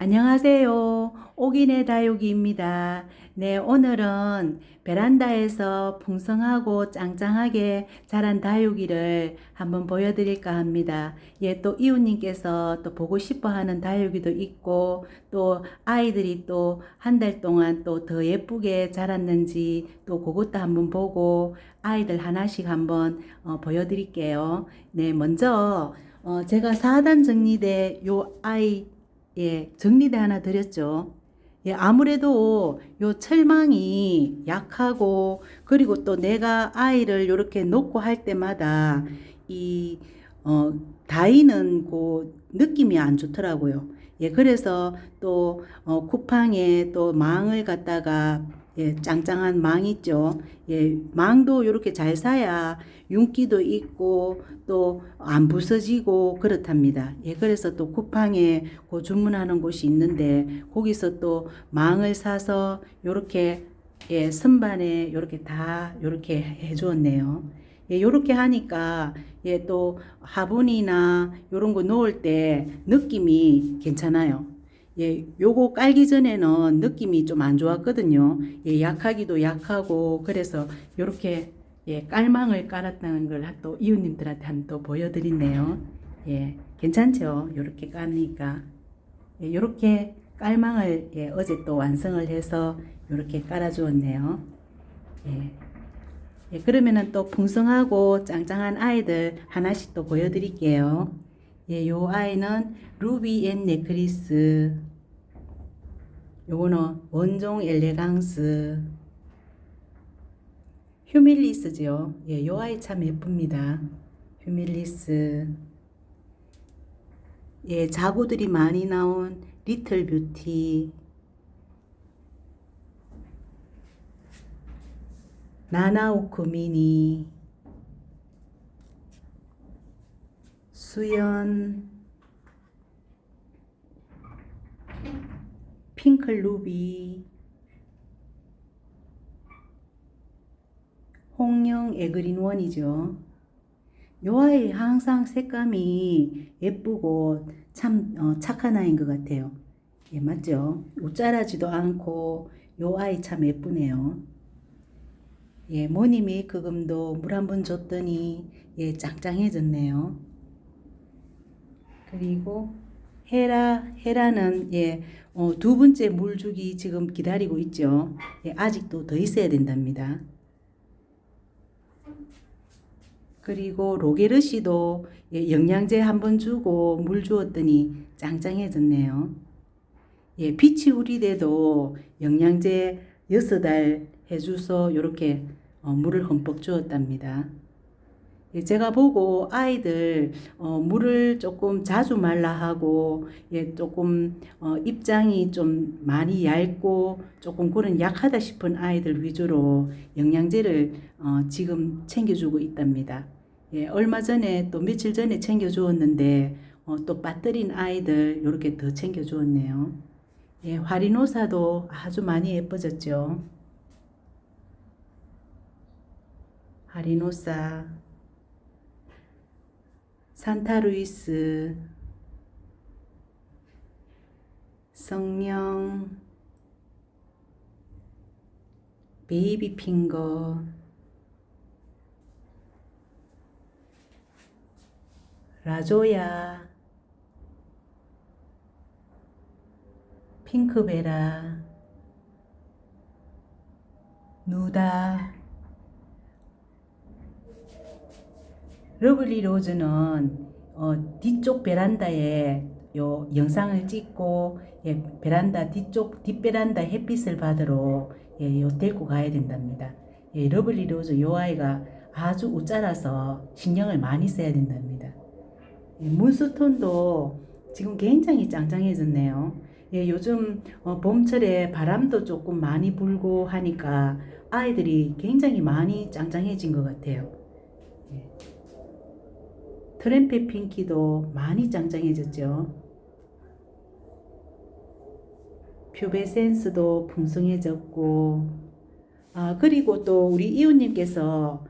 안녕하세요. 옥인의 다육이입니다. 네, 오늘은 베란다에서 풍성하고 짱짱하게 자란 다육이를 한번 보여드릴까 합니다. 예, 또 이웃님께서 또 보고 싶어 하는 다육이도 있고, 또 아이들이 또 한 달 동안 또 더 예쁘게 자랐는지 또 그것도 한번 보고 아이들 하나씩 한번 어, 보여드릴게요. 네, 먼저 어, 제가 4단 정리대 요 아이 예, 정리대 하나 드렸죠. 예, 아무래도 요 철망이 약하고 그리고 또 내가 아이를 이렇게 놓고 할 때마다 이 어, 다이는 그 느낌이 안 좋더라고요. 예, 그래서 또 어, 쿠팡에 또 망을 갖다가 예, 짱짱한 망 있죠. 예, 망도 이렇게 잘 사야 윤기도 있고 또 안 부서지고 그렇답니다. 예, 그래서 또 쿠팡에 그 주문하는 곳이 있는데 거기서 또 망을 사서 요렇게 예, 선반에 요렇게 다 요렇게 해 주었네요. 예, 요렇게 하니까 예, 또 화분이나 요런 거 놓을 때 느낌이 괜찮아요. 예, 요거 깔기 전에는 느낌이 좀 안 좋았거든요. 예, 약하기도 약하고 그래서 요렇게 예, 깔망을 깔았다는 걸 또 이웃님들한테 한 또 보여드리네요. 예, 괜찮죠? 요렇게 까니까. 예, 요렇게 깔망을 예, 어제 또 완성을 해서 요렇게 깔아주었네요. 예. 예, 그러면은 또 풍성하고 짱짱한 아이들 하나씩 또 보여드릴게요. 예, 요 아이는 루비 앤 네크리스. 요거는 원종 엘레강스. 휴밀리스죠. 예, 요 아이 참 예쁩니다. 휴밀리스. 예, 자구들이 많이 나온 리틀 뷰티. 나나오크 미니. 수연. 핑클 루비. 홍영 에그린 원이죠. 요 아이 항상 색감이 예쁘고 참 어, 착한 아이인 것 같아요. 예, 맞죠? 옷자라지도 않고 요 아이 참 예쁘네요. 예, 모니 메이크금도 물 한 번 줬더니 예, 짱짱해졌네요. 그리고 헤라, 헤라는 예, 어, 두 번째 물 주기 지금 기다리고 있죠. 예, 아직도 더 있어야 된답니다. 그리고 로게르시도 예, 영양제 한 번 주고 물 주었더니 짱짱해졌네요. 예, 피치 우리대도 영양제 여섯 달 해줘서 이렇게 어, 물을 흠뻑 주었답니다. 예, 제가 보고 아이들 어, 물을 조금 자주 말라 하고 예, 조금 어, 입장이 좀 많이 얇고 조금 그런 약하다 싶은 아이들 위주로 영양제를 어, 지금 챙겨주고 있답니다. 예, 얼마 전에 또 며칠 전에 챙겨주었는데 어, 또 빠뜨린 아이들 이렇게 더 챙겨주었네요. 예, 화리노사도 아주 많이 예뻐졌죠. 하리노사, 산타루이스, 성령, 베이비 핑거, 라조야, 핑크베라, 누다, 러블리 로즈는 어, 뒤쪽 베란다에 요 영상을 찍고 예, 베란다 뒤쪽 뒷베란다 햇빛을 받으러 예, 요 데리고 가야 된답니다. 예, 러블리 로즈 요 아이가 아주 웃자라서 신경을 많이 써야 된답니다. 예, 문스톤도 지금 굉장히 짱짱해졌네요. 예, 요즘 어, 봄철에 바람도 조금 많이 불고 하니까 아이들이 굉장히 많이 짱짱해진 것 같아요. 예. 트램페 핑키도 많이 짱짱해졌죠. 퓨베 센스도 풍성해졌고, 아, 그리고 또 우리 이웃님께서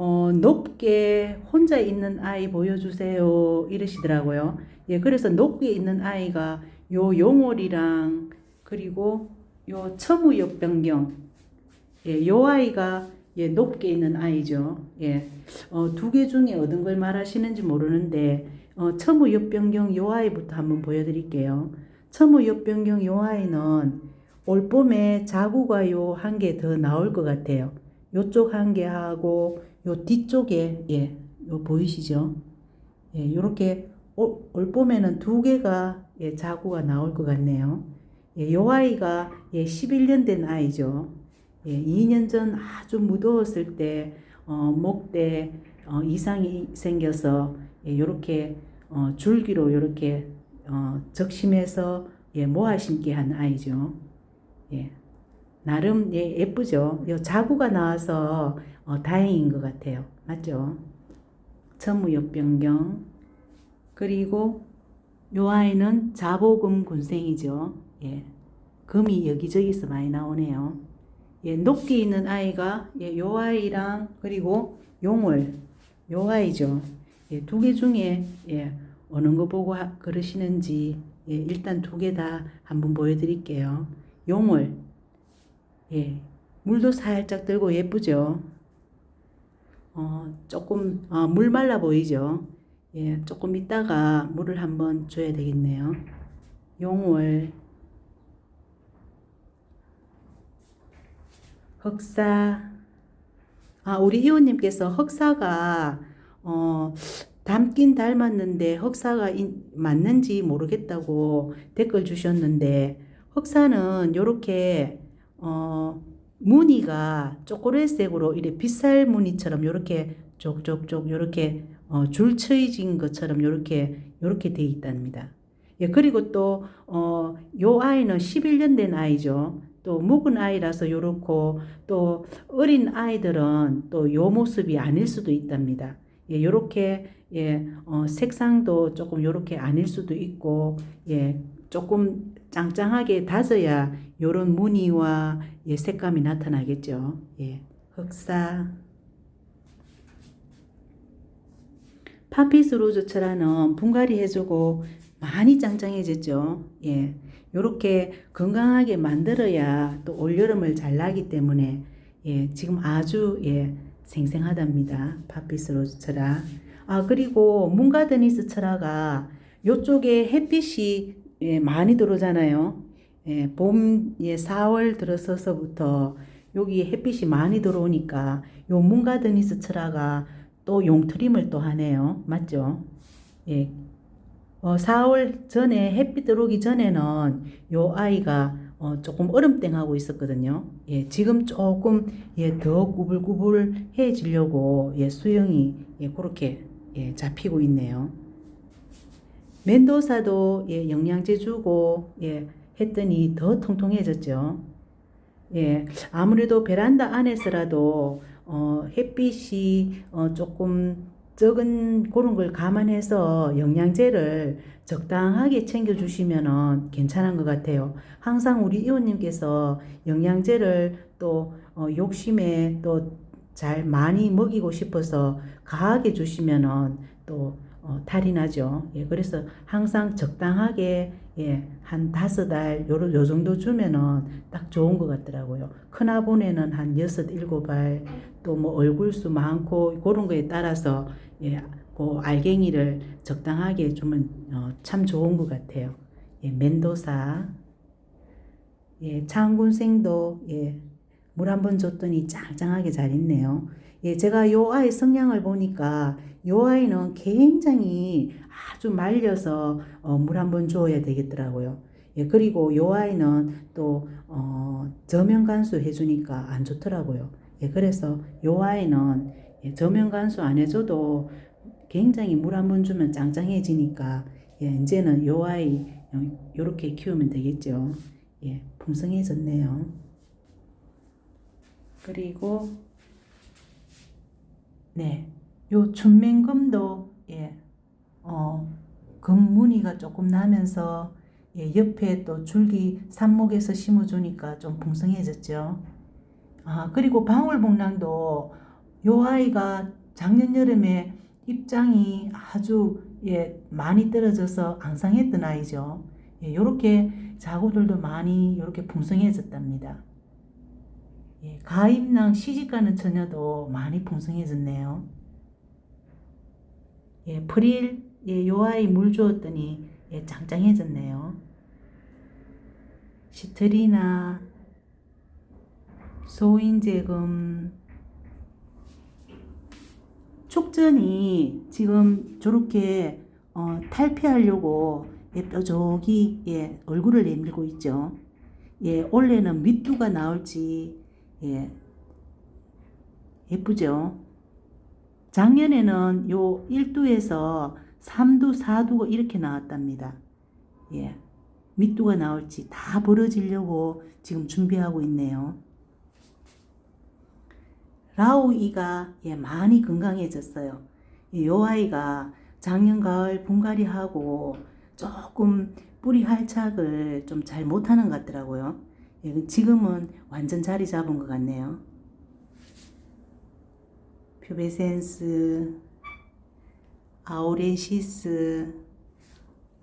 어, 높게 혼자 있는 아이 보여주세요. 이러시더라고요. 예, 그래서 높게 있는 아이가 요 용월이랑 그리고 요 첨우역 변경. 예, 요 아이가 예, 높게 있는 아이죠. 예, 어, 두 개 중에 어떤 걸 말하시는지 모르는데, 어, 첨우 역 변경 요 아이부터 한번 보여드릴게요. 첨우 역 변경 요 아이는 올 봄에 자구가 요 한 개 더 나올 것 같아요. 요쪽 한 개 하고 요 뒤쪽에 예, 요 보이시죠? 예, 요렇게 올, 올 봄에는 두 개가 예, 자구가 나올 것 같네요. 예, 요 아이가 예, 11년 된 아이죠. 예, 2년 전 아주 무더웠을 때 어, 목대 어, 이상이 생겨서 예, 요렇게 어, 줄기로 요렇게 어, 적심해서 예, 모아 심게 한 아이죠. 예. 나름 예, 예쁘죠. 요 자구가 나와서 어, 다행인 것 같아요. 맞죠? 천무역 변경 그리고 요 아이는 자보금 군생이죠. 예. 금이 여기저기서 많이 나오네요. 예, 높게 있는 아이가 예, 요 아이랑 그리고 용월 요 아이죠. 예, 두 개 중에 예, 어느 거 보고 하, 그러시는지 예, 일단 두 개 다 한번 보여드릴게요. 용월 예, 물도 살짝 들고 예쁘죠. 어, 조금 어, 물 말라 보이죠. 예, 조금 있다가 물을 한번 줘야 되겠네요. 용월 흑사 아 우리 이호님께서 흑사가 어 닮긴 닮았는데 흑사가 인- 맞는지 모르겠다고 댓글 주셨는데 흑사는 요렇게 어 무늬가 초콜릿색으로 이래 빗살 무늬처럼 요렇게 쪽쪽쪽 요렇게 어, 줄쳐진 것처럼 요렇게 요렇게 돼 있답니다. 예, 그리고 또, 어, 요 아이는 11년 된 아이죠. 또 묵은 아이라서 요렇고, 또 어린 아이들은 또 요 모습이 아닐 수도 있답니다. 예, 요렇게, 예, 어, 색상도 조금 요렇게 아닐 수도 있고, 예, 조금 짱짱하게 다져야 요런 무늬와 예, 색감이 나타나겠죠. 예, 흑사. 파피스 로즈처라는 분갈이 해주고 많이 짱짱해졌죠. 예. 요렇게 건강하게 만들어야 또 올여름을 잘 나기 때문에 예, 지금 아주 예, 생생하답니다. 파피스 로즈처라. 아, 그리고 문가드니스 철화가 요쪽에 햇빛이 예, 많이 들어오잖아요. 예, 봄, 예, 4월 들어서서부터 여기 햇빛이 많이 들어오니까 요 문가드니스 철화가 또 용트림을 또 하네요. 맞죠? 예. 어, 4월 전에 햇빛 들어오기 전에는 요 아이가 어, 조금 얼음땡하고 있었거든요. 예, 지금 조금 예, 더 구불구불해지려고 예, 수영이 예, 그렇게 예, 잡히고 있네요. 멘도사도 예, 영양제 주고 예, 했더니 더 통통해졌죠. 예, 아무래도 베란다 안에서라도 어, 햇빛이 어, 조금 적은 그런 걸 감안해서 영양제를 적당하게 챙겨주시면 괜찮은 것 같아요. 항상 우리 이호님께서 영양제를 또 어, 욕심에 또 잘 많이 먹이고 싶어서 가하게 주시면은 또 어, 탈이 나죠. 예, 그래서 항상 적당하게 예, 한 다섯 알, 요, 요 정도 주면은 딱 좋은 것 같더라고요. 큰 아본에는 한 여섯, 일곱 알, 또 뭐 얼굴 수 많고, 그런 거에 따라서, 예, 그 알갱이를 적당하게 주면 어, 참 좋은 것 같아요. 예, 멘도사. 예, 창군생도, 예, 물 한 번 줬더니 짱짱하게 잘 있네요. 예, 제가 요 아이 성향을 보니까 요 아이는 굉장히 아주 말려서 어, 물 한 번 줘야 되겠더라고요. 예, 그리고 요 아이는 또 어, 저면 간수 해주니까 안 좋더라고요. 예, 그래서 요 아이는 예, 저면 간수 안 해줘도 굉장히 물 한 번 주면 짱짱해지니까 예, 이제는 요 아이 어, 요렇게 키우면 되겠죠. 예, 풍성해졌네요. 그리고 네, 요 춘맹금도 예, 어, 금 무늬가 조금 나면서 예, 옆에 또 줄기 삽목에서 심어주니까 좀 풍성해졌죠. 아, 그리고 방울복랑도 요 아이가 작년 여름에 입장이 아주 예, 많이 떨어져서 앙상했던 아이죠. 예, 요렇게 자구들도 많이 요렇게 풍성해졌답니다. 예, 가임랑 시집가는 처녀도 많이 풍성해졌네요. 예, 프릴 예, 요 아이 물 주었더니 예, 짱짱해졌네요. 시트리나 소인제금 촉전이 지금 저렇게 어, 탈피하려고 예, 뾰족이 예, 얼굴을 내밀고 있죠. 예, 올해는 밑두가 나올지 예, 예쁘죠. 작년에는 요 1두에서 3두, 4두가 이렇게 나왔답니다. 예. 밑두가 나올지 다 벌어지려고 지금 준비하고 있네요. 라오이가 예, 많이 건강해졌어요. 예, 요 아이가 작년 가을 분갈이하고 조금 뿌리 활착을 좀 잘 못하는 것 같더라고요. 예, 지금은 완전 자리 잡은 것 같네요. 퓨베센스, 아우렌시스,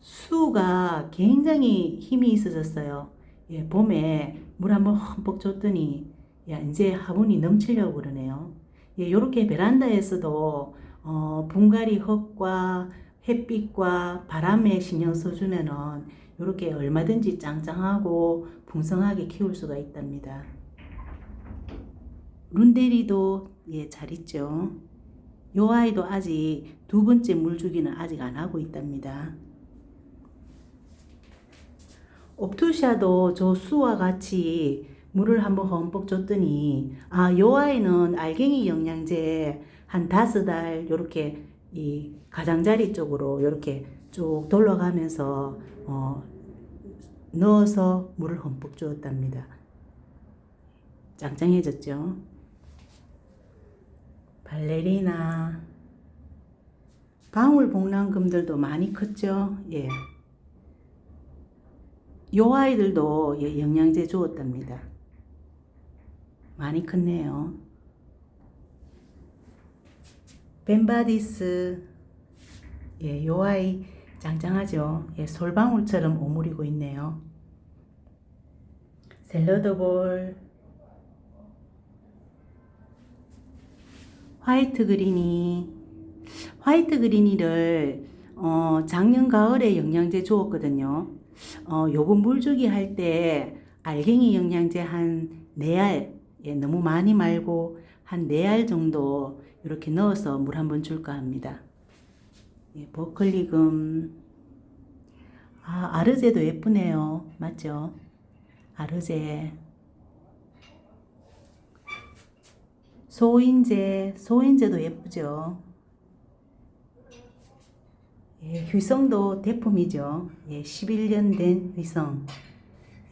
수가 굉장히 힘이 있어졌어요. 예, 봄에 물 한번 흠뻑 줬더니 야, 이제 화분이 넘치려고 그러네요. 예, 요렇게 베란다에서도 어, 분갈이 흙과 햇빛과 바람에 신경 써주면은 요렇게 얼마든지 짱짱하고 풍성하게 키울 수가 있답니다. 룬데리도 예, 잘 있죠. 요 아이도 아직 두 번째 물주기는 아직 안 하고 있답니다. 옵투샤도 저 수와 같이 물을 한번 흠뻑 줬더니 아, 요 아이는 알갱이 영양제 한 다섯 알 요렇게 이 가장자리 쪽으로 요렇게 쭉 돌아가면서 어, 넣어서 물을 흠뻑 주었답니다. 짱짱해졌죠. 발레리나 방울 복랑금들도 많이 컸죠. 예. 요 아이들도 예, 영양제 주었답니다. 많이 컸네요. 벤바디스 예, 요 아이 짱짱하죠. 예, 솔방울처럼 오므리고 있네요. 샐러드볼 화이트 그린이 화이트 그린이를 어, 작년 가을에 영양제 주었거든요. 어, 요번 물주기 할 때 알갱이 영양제 한 4알 예, 너무 많이 말고 한 4알 정도 이렇게 넣어서 물 한번 줄까 합니다. 예, 버클리금 아, 아르제도 예쁘네요. 맞죠? 아르제 소인제, 소인제도 예쁘죠. 예, 휘성도 대품이죠. 예, 11년 된 휘성.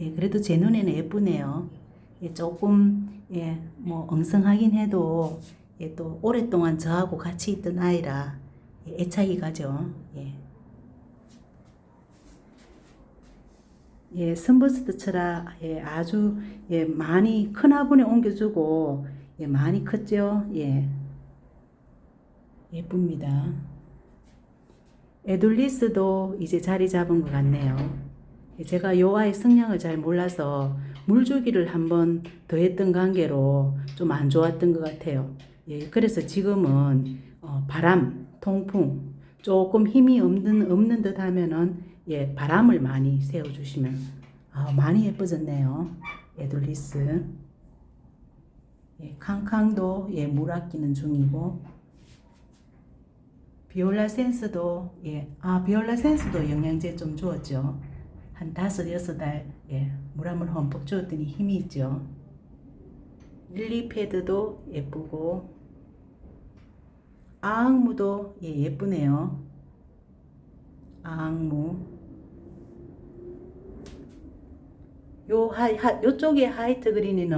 예, 그래도 제 눈에는 예쁘네요. 예, 조금, 예, 뭐, 엉성하긴 해도, 예, 또 오랫동안 저하고 같이 있던 아이라, 예, 애착이 가죠. 예. 예, 선버스트처럼, 예, 아주, 예, 많이 큰 화분에 옮겨주고, 예, 많이 컸죠? 예. 예쁩니다. 에둘리스도 이제 자리 잡은 것 같네요. 예, 제가 요 아이 성향을 잘 몰라서 물주기를 한번 더 했던 관계로 좀 안 좋았던 것 같아요. 예, 그래서 지금은 어, 바람, 통풍, 조금 힘이 없는, 없는 듯 하면은 예, 바람을 많이 세워주시면 아, 많이 예뻐졌네요. 에둘리스. 예, 캉캉도 예, 물 아끼는 중이고 비올라 센스도 예, 아 비올라 센스도 영양제 좀 주었죠. 한 다섯 여섯 달 예, 물 한 번 흠뻑 주었더니 힘이 있죠. 릴리 패드도 예쁘고 아악무도 예, 예쁘네요. 아악무 요 하, 하 요쪽에 하이트 그린이는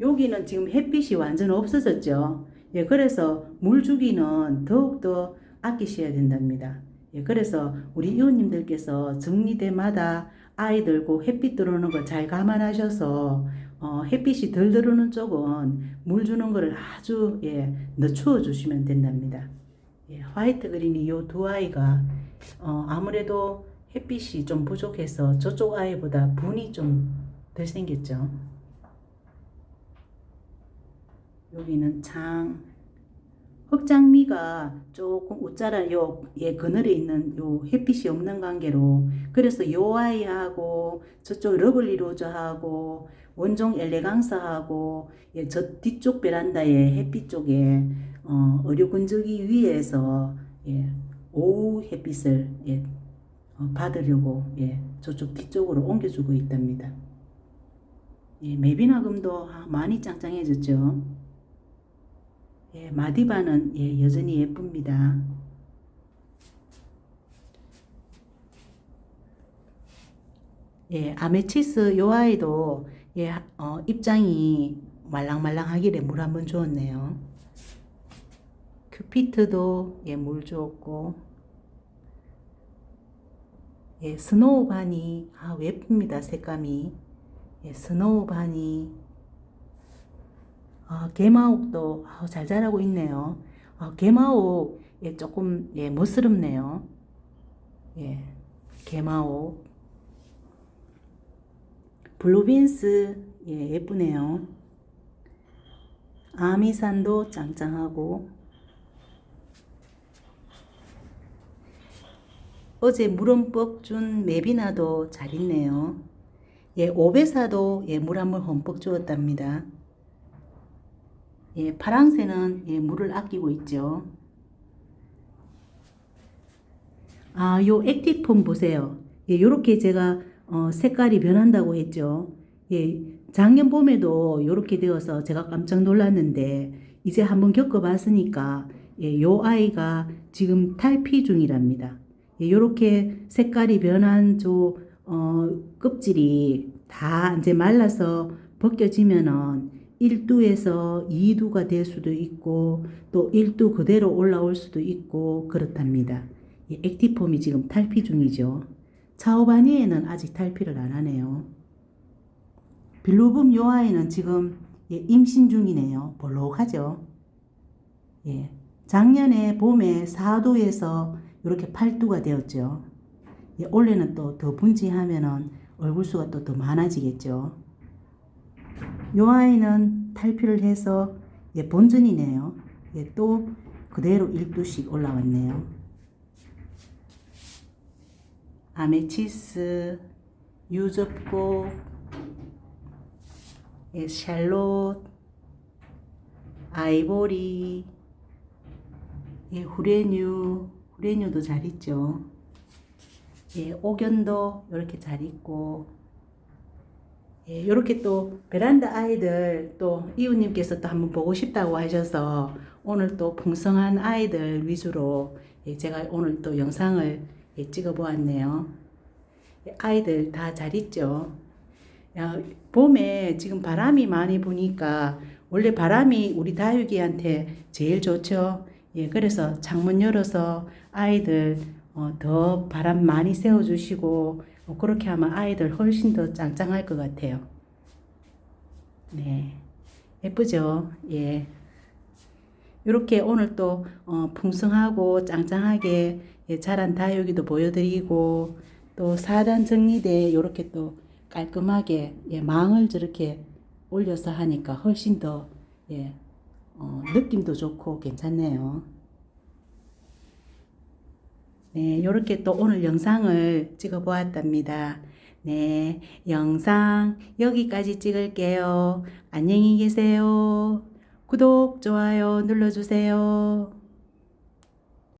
여기는 지금 햇빛이 완전 없어졌죠. 예, 그래서 물 주기는 더욱더 아끼셔야 된답니다. 예, 그래서 우리 이웃님들께서 정리대마다 아이 들고 햇빛 들어오는 거잘 감안하셔서 어, 햇빛이 덜 들어오는 쪽은 물 주는 거를 아주 예, 늦추어 주시면 된답니다. 예, 화이트 그린이 이 두 아이가 어, 아무래도 햇빛이 좀 부족해서 저쪽 아이보다 분이 좀 덜 생겼죠. 여기는 창 흑장미가 조금 웃자라 요얘 그늘에 있는 요 햇빛이 없는 관계로 그래서 요 아이하고 저쪽 러블리 로즈하고 원종 엘레강스하고 예, 저 뒤쪽 베란다의 햇빛 쪽에 어, 어류 군주기 위에서 예, 오후 햇빛을 예, 어, 받으려고 예, 저쪽 뒤쪽으로 옮겨주고 있답니다. 예, 매비나금도 아, 많이 짱짱해졌죠. 예, 마디바는 예, 여전히 예쁩니다. 예, 아메치스 요 아이도 예, 어, 입장이 말랑말랑하길래 물 한 번 주었네요. 큐피트도 예, 물 주었고 예, 스노우 바니 아, 예쁩니다. 색감이 예, 스노우 바니 아, 개마옥도 아, 잘 자라고 있네요. 아, 개마옥 예, 조금 예, 멋스럽네요. 예, 개마옥 블루빈스 예, 예쁘네요. 아미산도 짱짱하고 어제 물음뻑 준 메비나도 잘 있네요. 예, 오베사도 예, 물한물 흠뻑 주었답니다. 예, 파랑새는 예, 물을 아끼고 있죠. 아, 요 액티폼 보세요. 예, 요렇게 제가 어, 색깔이 변한다고 했죠. 예, 작년 봄에도 요렇게 되어서 제가 깜짝 놀랐는데 이제 한번 겪어봤으니까 예, 요 아이가 지금 탈피 중이랍니다. 예, 요렇게 색깔이 변한 저 어, 껍질이 다 이제 말라서 벗겨지면은 1두에서 2두가 될 수도 있고 또 1두 그대로 올라올 수도 있고 그렇답니다. 예, 액티폼이 지금 탈피 중이죠. 차오바니에는 아직 탈피를 안 하네요. 빌루붐 요 아이는 지금 예, 임신 중이네요. 볼록하죠. 예, 작년에 봄에 4두에서 이렇게 8두가 되었죠. 예, 올해는 또 더 분지하면은 얼굴 수가 또 더 많아지겠죠. 요 아이는 탈피를 해서 예, 본전이네요. 예, 또 그대로 1두씩 올라왔네요. 아메치스, 유접고, 예, 샬롯, 아이보리, 예, 후레뉴, 후레뉴도 잘 있죠. 예, 옥연도 이렇게 잘 있고, 예, 이렇게 또 베란다 아이들 또 이웃님께서 또 한번 보고 싶다고 하셔서 오늘 또 풍성한 아이들 위주로 예, 제가 오늘 또 영상을 예, 찍어 보았네요. 예, 아이들 다 잘 있죠. 야, 봄에 지금 바람이 많이 부니까 원래 바람이 우리 다육이한테 제일 좋죠. 예, 그래서 창문 열어서 아이들 어, 더 바람 많이 쐬어주시고 어, 그렇게 하면 아이들 훨씬 더 짱짱할 것 같아요. 네, 예쁘죠? 예. 이렇게 오늘 또 어, 풍성하고 짱짱하게 예, 자란 다육이도 보여드리고 또 사단 정리대 이렇게 또 깔끔하게 예, 망을 저렇게 올려서 하니까 훨씬 더 예, 어, 느낌도 좋고 괜찮네요. 네, 이렇게 또 오늘 영상을 찍어 보았답니다. 네, 영상 여기까지 찍을게요. 안녕히 계세요. 구독, 좋아요 눌러주세요.